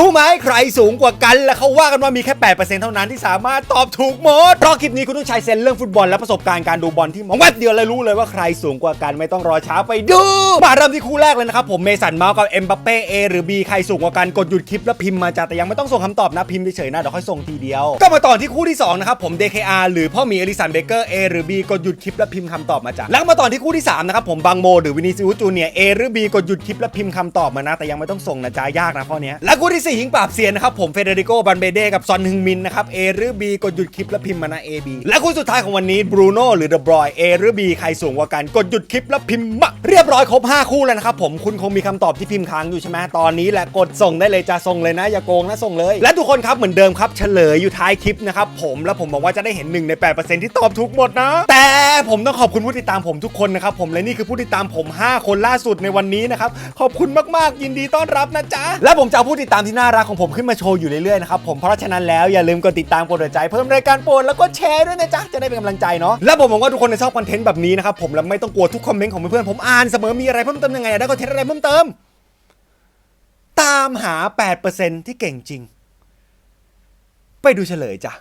รู้ไหมใครสูงกว่ากัน และเขาว่ากันว่ามีแค่ 8%เท่านั้นที่สามารถตอบถูกหมดเพราะคลิปนี้คุณต้องใช้เซนส์เรื่องฟุตบอลและประสบการณ์การดูบอลที่มองแวบเดียวเลยรู้เลยว่าใครสูงกว่ากันไม่ต้องรอช้าไปดูมาเริ่มที่คู่แรกเลยนะครับผมเมสันเมาส์กับเอ็มบัปเป้เอหรือ B ใครสูงกว่ากันกดหยุดคลิปแล้วพิมพ์มาจ้าแต่ยังไม่ต้องส่งคำตอบนะพิมพ์เฉยๆนะเดี๋ยวค่อยส่งทีเดียว ก็มาต่อที่คู่ที่สองนะครับผม DKR หรือพ่อหมีเอลิสันเบเกอร์ A หรือ B กดหยุดคลิปแล้วพิมพ์คำตอบมาจ้ะแล้วมาต่อที่คู่ที่สามนะครับผมบังโมหรือวินิซิอุสจูเนีย A หรือ B กดหยุดคลิปแล้วพิมพ์คำตอบมานะแต่ยังไม่ต้องส่งนะจ๊ะยากนะข้อนี้และคู่ที่สี่หิงปราบเซียนนะครับ ผมเฟเดริโกบันเบเดกับซอนฮึงมินนะครับ A หรือ B กดหยุดคลิปแล้วพิมพ์มานะ A B และคู่สุดท้ายของวันนี้บรูโน่หรือเดอะบรอย A หรือ B ใครสูงกว่ากันกดหยุดคลิปแล้วพิมพ์มาเรียบร้อยครบห้าคู่แล้วนะครับผมคุณคงมีคำตอบที่พิมพ์ค้างอยู่ใช่ไหมตอนนี้แหละกดส่งได้เลยจ้าส่งเลยนะอย่าโกงนะส่งเลย และทุกคนครับเหมือนเดิมครับเฉลยอยู่ท้ายคลิปนะครับผมแล้วผมบอกว่าจะได้เห็นหนึ่งใน8%ที่ตอบถูกหมดนะ แต่ผมต้องขอบคุณผู้ติดตามผมทุกคนนะครับผมและนี่คือผู้ติดตามผม 5 คนล่าสุดในวันนี้นะครับขอบคุณมากๆยินดีต้อนรับนะจ๊ะและผมจะผู้ติดตามที่น่ารักของผมขึ้นมาโชว์อยู่เรื่อยๆนะครับผมเพราะฉะนั้นแล้วอย่าลืมกดติดตามกดหัวใจเพิ่มรายการโปรดแล้วก็แชร์ด้วยนะจ๊ะจะได้เป็นกำลังใจเนาะและผมหวังว่าทุกคนจะชอบคอนเทนต์แบบนี้นะครับผมและไม่ต้องกลัวทุกคอมเมนต์ของเพื่อนๆผมอ่านเสมอมีอะไรเพิ่มเติมยังไงได้คอนเทนต์อะไรเพิ่มเติม ตามหา 8%ที่เก่งจริง ไปดูเฉลยจ้ะ